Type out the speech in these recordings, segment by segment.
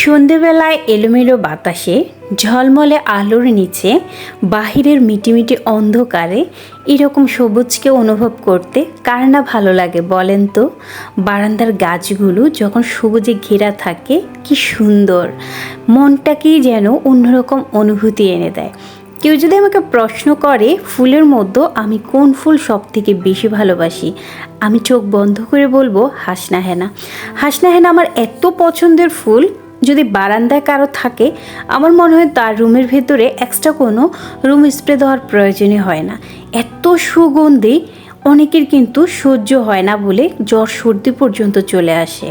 সন্ধেবেলায় এলোমেলো বাতাসে ঝলমলে আলোর নিচে, বাহিরের মিটিমিটি অন্ধকারে এরকম সবুজকে অনুভব করতে কার না ভালো লাগে বলেন তো? বারান্দার গাছগুলো যখন সবুজে ঘেরা থাকে, কি সুন্দর। মনটাকেই যেন অন্যরকম অনুভূতি এনে দেয়। কেউ যদি আমাকে প্রশ্ন করে, ফুলের মধ্যে আমি কোন ফুল সব থেকে বেশি ভালোবাসি? আমি চোখ বন্ধ করে বলব হাসনা হেনা হাসনা হেনা আমার এত পছন্দের ফুল যদি বারান্দায় কারও থাকে, আমার মনে হয় তার রুমের ভেতরে এক্সট্রা কোনো রুম স্প্রে দেওয়ার প্রয়োজনই হয় না। এত সুগন্ধি, অনেকের কিন্তু সহ্য হয় না বলে জ্বর সর্দি পর্যন্ত চলে আসে।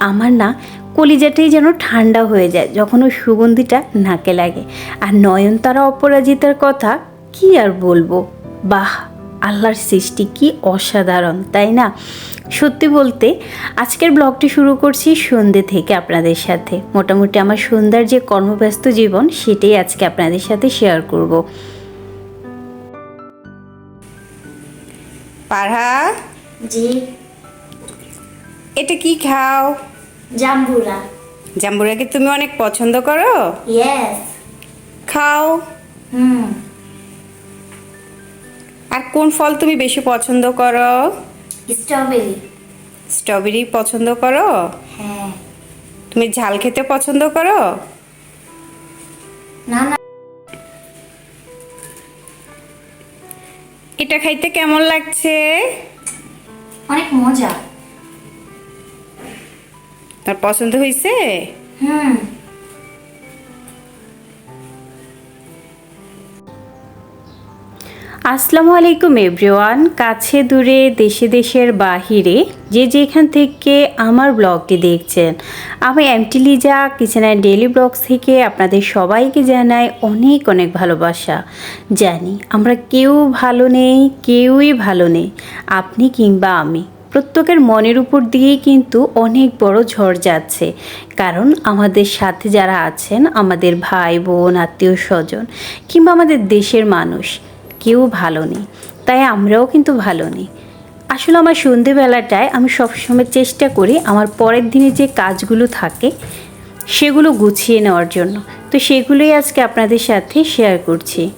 আমার না কলিজাটাই যেন ঠান্ডা হয়ে যায়, যখন ওই সুগন্ধিটা নাকে লাগে। আর নয়নতারা অপরাজিতার কথা কি আর বলব? বাহ! আল্লাহর সৃষ্টি কি অসাধারণ তাই না? সত্যি বলতে আজকের ব্লগটি শুরু করছি সন্ধ্যে থেকে আপনাদের সাথে। মোটামুটি আমার সন্ধ্যার যে কর্মব্যস্ত জীবন সেটাই আজকে আপনাদের সাথে শেয়ার করব। পারহা? জি। এটা কি খাও? জাম্বুরা। জাম্বুরাকে তুমি অনেক পছন্দ করো? খাও। হুম। আর কোন ফল তুমি বেশি পছন্দ করো? স্ট্রবেরি স্ট্রবেরি পছন্দ করো? হ্যাঁ। তুমি ঝাল খেতে পছন্দ করো? না না। এটা খাইতে কেমন লাগছে? অনেক মজা। তার পছন্দ হয়েছে হুম। আসসালামু আলাইকুম এভরিওয়ান। কাছে দূরে, দেশে দেশের বাহিরে যে যেখান থেকে আমার ব্লগটি দেখছেন, আমি M T Liza, kitchen and daily blogs থেকে আপনাদের সবাইকে জানাই অনেক অনেক ভালোবাসা। জানি, আমরা কেউ ভালো নেই, কেউই ভালো নেই, আপনি কিংবা আমি। প্রত্যেকের মনের উপর দিয়েই কিন্তু অনেক বড় ঝড় যাচ্ছে। কারণ আমাদের সাথে যারা আছেন, আমাদের ভাই বোন, আত্মীয় স্বজন কিংবা আমাদের দেশের মানুষ কেউ ভালো নেই। তাই আমরাও কিন্তু ভালো নেই। আসলে আমার সন্ধেবেলাটায় আমি সবসময় চেষ্টা করি আমার পরের দিনে যে কাজগুলো থাকে, সেগুলো গুছিয়ে নেওয়ার জন্য। তো সেগুলোই আজকে আপনাদের সাথে শেয়ার করছি।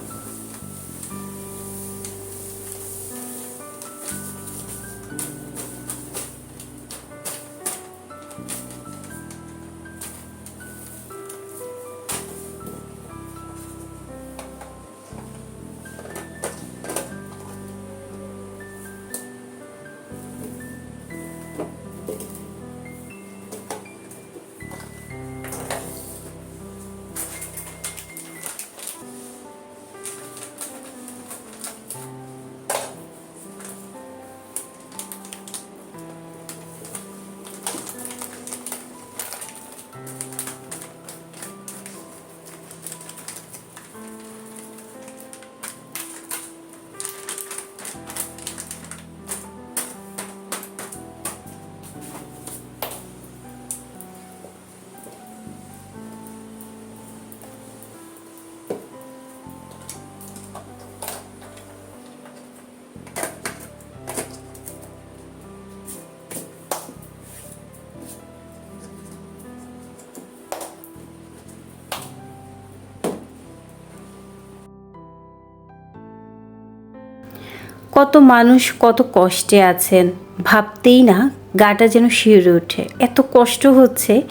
কত মানুষ কত কষ্টে আছেন, ভাবতেই না গাটা যেন শিউরে ওঠে। এত কষ্ট হচ্ছে,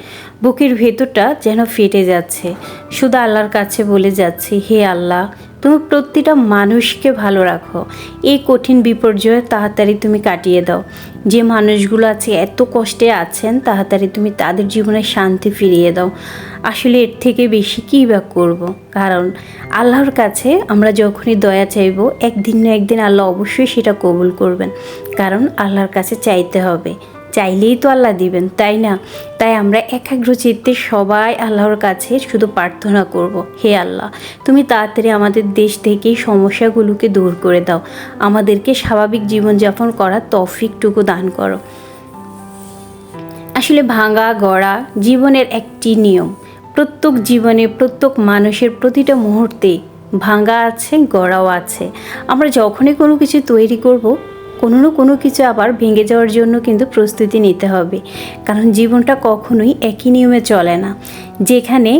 বুকের ভেতরটা যেন ফেটে যাচ্ছে। শুধু আল্লাহর কাছে বলে যাচ্ছে, হে আল্লাহ তুমি প্রতিটা মানুষকে ভালো রাখো। এই কঠিন বিপর্যয়ে তাড়াতাড়ি তুমি কাটিয়ে দাও। যে মানুষগুলো আছে, এত কষ্টে আছেন, তাড়াতাড়ি তুমি তাদের জীবনে শান্তি ফিরিয়ে দাও। আসলে এর থেকে বেশি কী বা করব? কারণ আল্লাহর কাছে আমরা যখনই দয়া চাইব, একদিন না একদিন আল্লাহ অবশ্যই সেটা কবুল করবেন। কারণ আল্লাহর কাছে চাইতে হবে। চাইলেই তো আল্লাহ দিবেন, তাই না? তাই আমরা একাগ্র চিত্তে সবাই আল্লাহর কাছে শুধু প্রার্থনা করব, হে আল্লাহ, তুমি তাড়াতাড়ি আমাদের দেশ থেকে সমস্যাগুলোকে দূর করে দাও, আমাদেরকে স্বাভাবিক জীবনযাপন করার তফিকটুকু দান করো। আসলে ভাঙা, গড়া জীবনের একটি নিয়ম। প্রত্যেক জীবনে প্রত্যেক মানুষের প্রতিটা মুহূর্তে ভাঙা আছে, গড়াও আছে। আমরা যখনই কোনো কিছু তৈরি করব কোনো না কোনো কিছু আবার ভেঙে যাওয়ার জন্য কিন্তু প্রস্তুতি নিতে হবে। কারণ জীবনটা কখনোই একই নিয়মে চলে না। যেখানে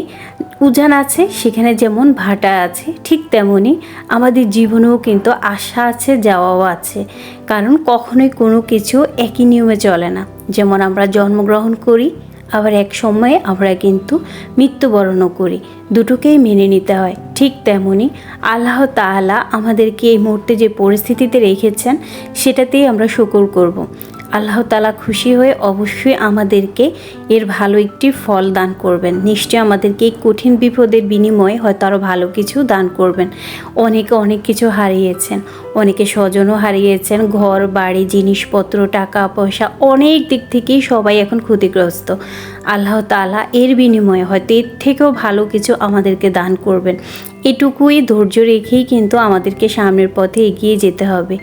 উজান আছে, সেখানে যেমন ভাটা আছে, ঠিক তেমনই আমাদের জীবনেও কিন্তু আশা আছে, যাওয়াও আছে। কারণ কখনোই কোনো কিছু একই নিয়মে চলে না। যেমন আমরা জন্মগ্রহণ করি আবার এক সময়ে আমরা কিন্তু মৃত্যুবরণও করি দুটোকেই মেনে নিতে হয়, ঠিক তেমনি আল্লাহ তাআলা আমাদেরকে এই মুহূর্তে যে পরিস্থিতিতে রেখেছেন, সেটাতেই আমরা শুকুর করব। আল্লাহ তালা খুশি হয়ে অবশ্যই আমাদেরকে এর ভালো একটি ফল দান করবেন। নিশ্চয়ই আমাদেরকে এই কঠিন বিপদের বিনিময়ে হয়তো আরও ভালো কিছু দান করবেন। অনেকে অনেক কিছু হারিয়েছেন, অনেকে স্বজনও হারিয়েছেন, ঘর, বাড়ি, জিনিসপত্র, টাকা, পয়সা, অনেক দিক থেকেই সবাই এখন ক্ষতিগ্রস্ত। আল্লাহ তালা এর বিনিময়ে হয়তো এর থেকেও ভালো কিছু আমাদেরকে দান করবেন। এটুকুই ধৈর্য রেখেই কিন্তু আমাদেরকে সামনের পথে এগিয়ে যেতে হবে।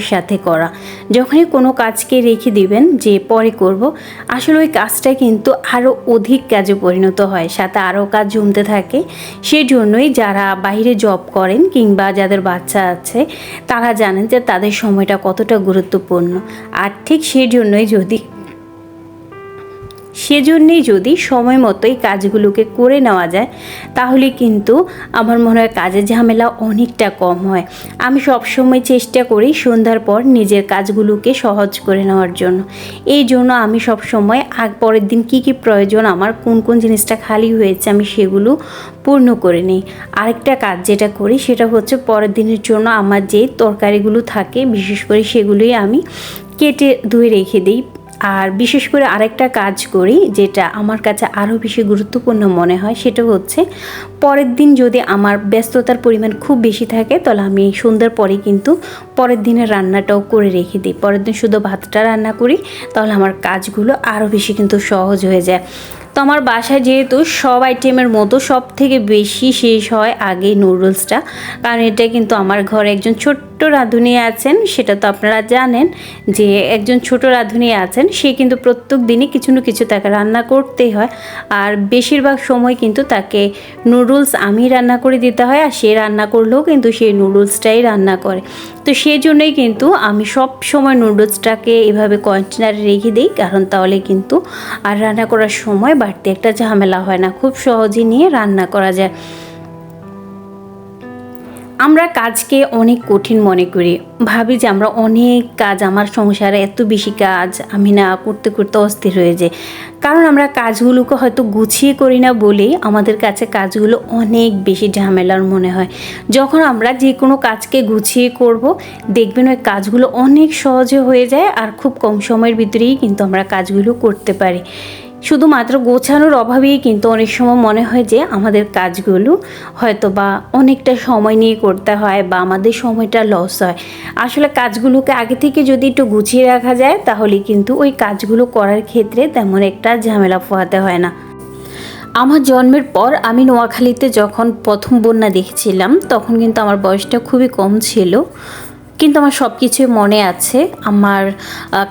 সাথে করা। যখনই কোনো কাজকে রেখে দিবেন যে পরে করব, আসলে ওই কাজটা কিন্তু আরও অধিক কাজে পরিণত হয়, সাথে আরও কাজ জমতে থাকে। সেই জন্যই যারা বাইরে জব করেন কিংবা যাদের বাচ্চা আছে, তারা জানেন যে তাদের সময়টা কতটা গুরুত্বপূর্ণ। আর ঠিক সেই জন্যই যদি সেজন্যেই যদি সময় মতোই কাজগুলোকে করে নেওয়া যায়, তাহলে কিন্তু আমার মনে হয় কাজের ঝামেলা অনেকটা কম হয়। আমি সবসময় চেষ্টা করি সন্ধ্যার পর নিজের কাজগুলোকে সহজ করে নেওয়ার জন্য। এই জন্য আমি সবসময় আগ পরের দিন কি কি প্রয়োজন, আমার কোন কোন জিনিসটা খালি হয়েছে আমি সেগুলো পূর্ণ করে নিই। আরেকটা কাজ যেটা করি সেটা হচ্ছে পরের দিনের জন্য আমার যে তরকারিগুলো থাকে, বিশেষ করে সেগুলোই আমি কেটে ধুয়ে রেখে দিই। আর বিশেষ করে আরেকটা কাজ করি, যেটা আমার কাছে আরও বেশি গুরুত্বপূর্ণ মনে হয়, সেটা হচ্ছে পরের দিন যদি আমার ব্যস্ততার পরিমাণ খুব বেশি থাকে, তাহলে আমি সন্ধ্যার পরে কিন্তু পরের দিনের রান্নাটাও করে রেখে দিই। পরের দিন শুধু ভাতটা রান্না করি, তাহলে আমার কাজগুলো আরও বেশি কিন্তু সহজ হয়ে যায়। তো আমার বাসায় যেহেতু সব আইটেমের মতো সব থেকে বেশি শেষ হয় আগে নুডলসটা কারণ এটা কিন্তু আমার ঘরে একজন ছোট্ট রাঁধুনি আছেন, সেটা তো আপনারা জানেন যে একজন ছোট রাঁধুনি আছেন, সে কিন্তু প্রত্যেক দিনই কিছু না কিছু তাকে রান্না করতেই হয়। আর বেশিরভাগ সময় কিন্তু তাকে নুডলস আমি রান্না করে দিতে হয়, আর সে রান্না করলেও কিন্তু সেই নুডলসটাই রান্না করে। তো সেই জন্যই কিন্তু আমি সব সময় নুডলসটাকে এভাবে কন্টেনারে রেখে দিই, কারণ তাহলে কিন্তু আর রান্না করার সময় বাড়তি একটা ঝামেলা হয় না। খুব সহজে নিয়ে রান্না করা যায়। আমরা কাজকে অনেক কঠিন মনে করি। ভাবি যে আমরা অনেক কাজ, আমার সংসারে এত বেশি কাজ, আমি না করতে করতে অস্থির হয়ে যাই। কারণ আমরা কাজগুলোকে হয়তো গুছিয়ে করি না বলেই আমাদের কাছে কাজগুলো অনেক বেশি ঝামেলার মনে হয়। যখন আমরা যে কোনো কাজকে গুছিয়ে করব, দেখবেন ওই কাজগুলো অনেক সহজে হয়ে যায় আর খুব কম সময়ের ভিতরেই কিন্তু আমরা কাজগুলো করতে পারি। শুধুমাত্র গোছানোর অভাবেই কিন্তু অনেক সময় মনে হয় যে আমাদের কাজগুলো হয়তো বা অনেকটা সময় নিয়ে করতে হয় বা আমাদের সময়টা লস হয়। আসলে কাজগুলোকে আগে থেকে যদি একটু গুছিয়ে রাখা যায়, তাহলে কিন্তু ওই কাজগুলো করার ক্ষেত্রে তেমন একটা ঝামেলা পোহাতে হয় না। আমার জন্মের পর আমি নোয়াখালীতে যখন প্রথম বন্যা দেখেছিলাম, তখন কিন্তু আমার বয়সটা খুবই কম ছিল। কিন্তু আমার সব কিছুই মনে আছে। আমার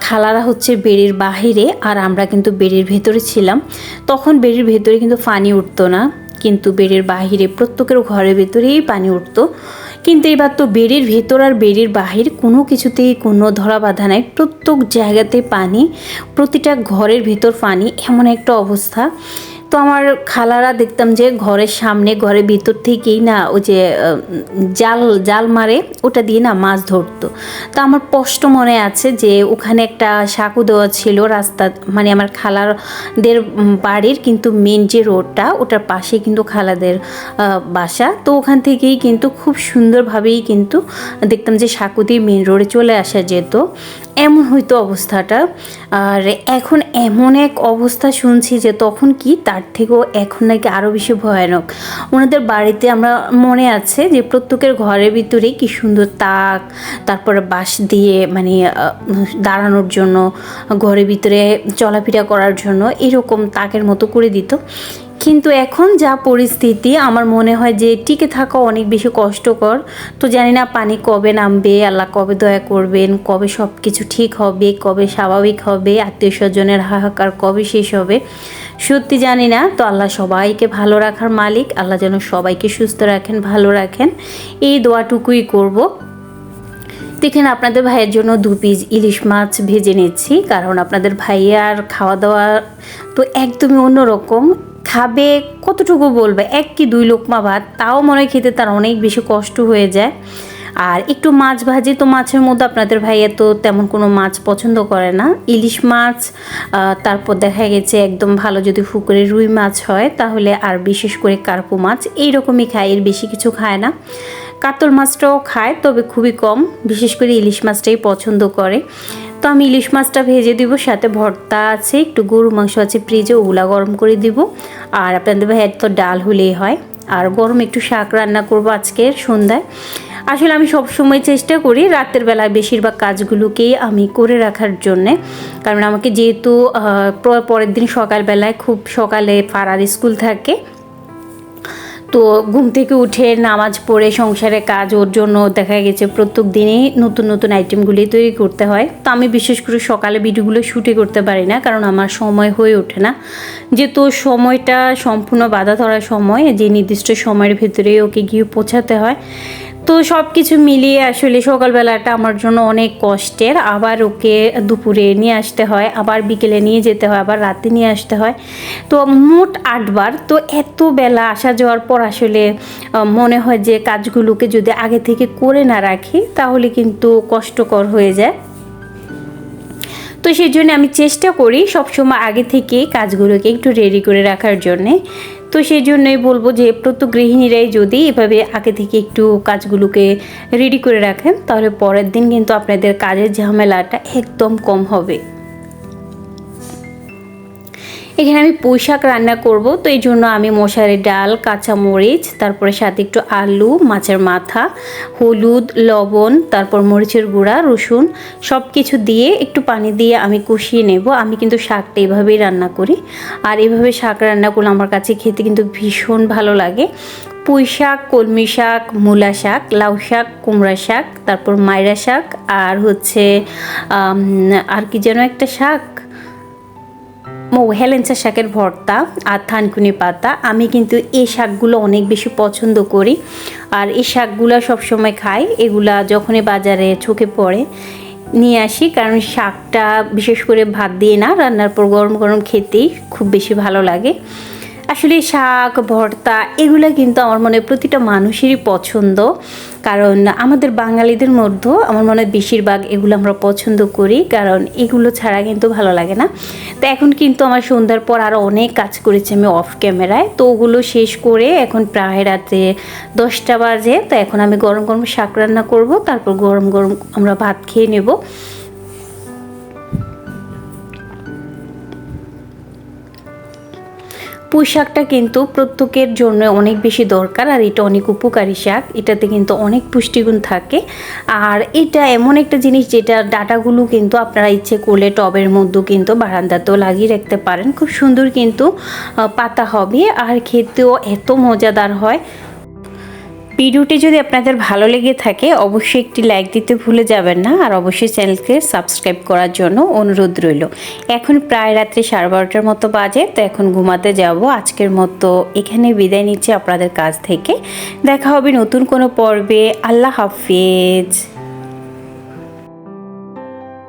খালারা হচ্ছে বেড়ির বাহিরে আর আমরা কিন্তু বেড়ির ভেতরে ছিলাম। তখন বেড়ির ভেতরে কিন্তু পানি উঠতো না। কিন্তু বেড়ির বাহিরে, প্রত্যেকের ঘরের ভেতরেই পানি উঠতো। কিন্তু এবার তো বেড়ির ভেতর আর বেড়ির বাহির কোনো কিছুতেই কোনো ধরা বাধা নাই। প্রত্যেক জায়গাতে পানি, প্রতিটা ঘরের ভেতর পানি, এমন একটা অবস্থা। তো আমার খালারা দেখতাম যে ঘরের সামনে ঘরের ভিতর থেকেই না ওই যে জাল জাল মারে ওটা দিয়ে না মাছ ধরতো। তো আমার স্পষ্ট মনে আছে যে ওখানে একটা সাঁকু দেওয়া ছিল রাস্তা মানে আমার খালাদের উম, বাড়ির কিন্তু মেন যে রোডটা ওটার পাশে কিন্তু খালাদের বাসা। তো ওখান থেকেই কিন্তু খুব সুন্দরভাবেই কিন্তু দেখতাম যে সাঁকু দিয়ে মেন রোডে চলে আসা যেত। এমন হয়তো অবস্থাটা। আর এখন এমন এক অবস্থা শুনছি যে তখন কি তার থেকেও এখন নাকি আরও বেশি ভয়ানক। ওনাদের বাড়িতে আমরা মনে আছে যে প্রত্যেকের ঘরের ভিতরে কি সুন্দর তাক, তারপরে বাঁশ দিয়ে মানে দাঁড়ানোর জন্য, ঘরের ভিতরে চলাফেরা করার জন্য এরকম তাকের মতো করে দিত। কিন্তু এখন যা পরিস্থিতি, আমার মনে হয় যে টিকে থাকা অনেক বেশি কষ্টকর। তো জানি না পানি কবে নামবে, আল্লাহ কবে দয়া করবেন, কবে সব কিছু ঠিক হবে, কবে স্বাভাবিক হবে, আত্মীয় স্বজনের হাহাকার কবে শেষ হবে। সত্যি জানি না, তো আল্লাহ সবাইকে ভালো রাখার মালিক। আল্লাহ যেন সবাইকে সুস্থ রাখেন, ভালো রাখেন। এই দোয়াটুকুই করব। দেখেন, আপনাদের ভাইয়ের জন্য দু পিস ইলিশ মাছ ভেজে নিচ্ছি, কারণ আপনাদের ভাইয়ার খাওয়া দাওয়া তো একদমই অন্যরকম। খাবে কতটুকু বলবে? এক কি দুই লোকমা ভাত, তাও মনে খেতে তার অনেক বেশি কষ্ট হয়ে যায়। আর একটু মাছ ভাজি, তো মাছের মধ্যে আপনাদের ভাইয়া তো তেমন কোনো মাছ পছন্দ করে না। ইলিশ মাছ তারপর দেখা গেছে একদম ভালো যদি পুকুরে রুই মাছ হয়, তাহলে আর বিশেষ করে কার্পু মাছ এইরকমই খায়, এর বেশি কিছু খায় না। কাতল মাছটাও খায়, তবে খুবই কম, বিশেষ করে ইলিশ মাছটাই পছন্দ করে। তো আমি ইলিশ মাছটা ভেজে দিব, সাথে ভর্তা আছে, একটু গরু মাংস আছে, ফ্রিজে ওগুলা গরম করে দিব। আর আপনাদের ভাইয়ের তো ডাল হলেই হয়। আর গরম একটু শাক রান্না করব আজকের সন্ধ্যায়। আসলে আমি সব সময় চেষ্টা করি রাতের বেলায় বেশিরভাগ কাজগুলোকেই আমি করে রাখার জন্যে। কারণ আমাকে যেহেতু পরের দিন সকালবেলায় খুব সকালে পাড়ার স্কুল থাকে। তো ঘুম থেকে উঠে নামাজ পড়ে সংসারে কাজ ওর জন্য দেখা গেছে প্রত্যেক দিনই নতুন নতুন আইটেমগুলি তৈরি করতে হয়। তো আমি বিশেষ করে সকালে ভিডিওগুলো শুটে করতে পারি না, কারণ আমার সময় হয়ে ওঠে না। যেহেতু সময়টা সম্পূর্ণ বাধা ধরার সময়, যে নির্দিষ্ট সময়ের ভেতরে ওকে গিয়ে পৌঁছাতে হয়। তো সব কিছু মিলিয়ে আসলে সকালবেলাটা আমার জন্য অনেক কষ্টের। আবার ওকে দুপুরে নিয়ে আসতে হয়, আবার বিকেলে নিয়ে যেতে হয়, আবার রাতে নিয়ে আসতে হয়। তো মোট আটবার তো এত বেলা আসা যাওয়ার পর আসলে মনে হয় যে কাজগুলোকে যদি আগে থেকে করে না রাখি, তাহলে কিন্তু কষ্টকর হয়ে যায়। তো সেই জন্য আমি চেষ্টা করি সবসময় আগে থেকে কাজগুলোকে একটু রেডি করে রাখার জন্যে। তো সেই জন্যই বলব যে প্রত্যেক গৃহিণীরাই যদি এভাবে আগে থেকে একটু কাজগুলোকে রেডি করে রাখেন, তাহলে পরের দিন কিন্তু আপনাদের কাজের ঝামেলাটা একদম কম হবে। এখানে আমি পুঁই শাক রান্না করব, তো এই জন্য আমি মশারি ডাল কাঁচা মরিচ তারপরে সাথে একটু আলু, মাছের মাথা, হলুদ, লবণ, তারপর মরিচের গুঁড়া, রসুন সব কিছু দিয়ে একটু পানি দিয়ে আমি কষিয়ে নেব। আমি কিন্তু শাকটা এভাবেই রান্না করি। আর এভাবে শাক রান্না করলে আমার কাছে খেতে কিন্তু ভীষণ ভালো লাগে। পুঁই শাক, কলমি শাক, মূলা শাক, লাউ শাক, কুমড়া শাক, তারপর মাইরা শাক, আর হচ্ছে আর কি যেন একটা শাক? ও হেলেঞ্চা শাকের ভর্তা আর থানকুনি পাতা। আমি কিন্তু এই শাকগুলো অনেক বেশি পছন্দ করি। আর এই শাকগুলো সবসময় খাই। এগুলা যখনই বাজারে চোখে পড়ে নিয়ে আসি। কারণ শাকটা বিশেষ করে ভাত দিয়ে না রান্নার পর গরম গরম খেতেই খুব বেশি ভালো লাগে। আসলে শাক, ভর্তা এগুলো কিন্তু আমার মনে প্রতিটা মানুষেরই পছন্দ। কারণ আমাদের বাঙালিদের মধ্যে আমার মনে হয় বেশিরভাগ এগুলো আমরা পছন্দ করি, কারণ এগুলো ছাড়া কিন্তু ভালো লাগে না। তো এখন কিন্তু আমার সন্ধ্যার পর আরও অনেক কাজ করেছি আমি অফ ক্যামেরায় তো ওগুলো শেষ করে এখন প্রায় রাতে দশটা বাজে, তো এখন আমি গরম গরম শাক রান্না করব, তারপর গরম গরম আমরা ভাত খেয়ে নেব। পুঁই শাকটা কিন্তু প্রত্যেকের জন্য অনেক বেশি দরকার আর এটা অনেক উপকারী শাক। এটাতে কিন্তু অনেক পুষ্টিগুণ থাকে। আর এটা এমন একটা জিনিস যেটা ডাটাগুলো কিন্তু আপনারা ইচ্ছে করলে টবের মধ্যেও কিন্তু বারান্দাতেও লাগিয়ে রাখতে পারেন। খুব সুন্দর কিন্তু পাতা হবে। আর খেতেও এত মজাদার হয়। ভিডিওটি যদি আপনাদের ভালো লেগে থাকে, অবশ্যই একটি লাইক দিতে ভুলে যাবেন না। আর অবশ্যই চ্যানেলকে সাবস্ক্রাইব করার জন্য অনুরোধ রইল। এখন প্রায় রাত্রি সাড়ে বারোটার মতো বাজে, তো এখন ঘুমাতে যাব। আজকের মতো এখানে বিদায় নিচ্ছে আপনাদের কাছ থেকে। দেখা হবে নতুন কোনো পর্বে। আল্লাহ হাফিজ।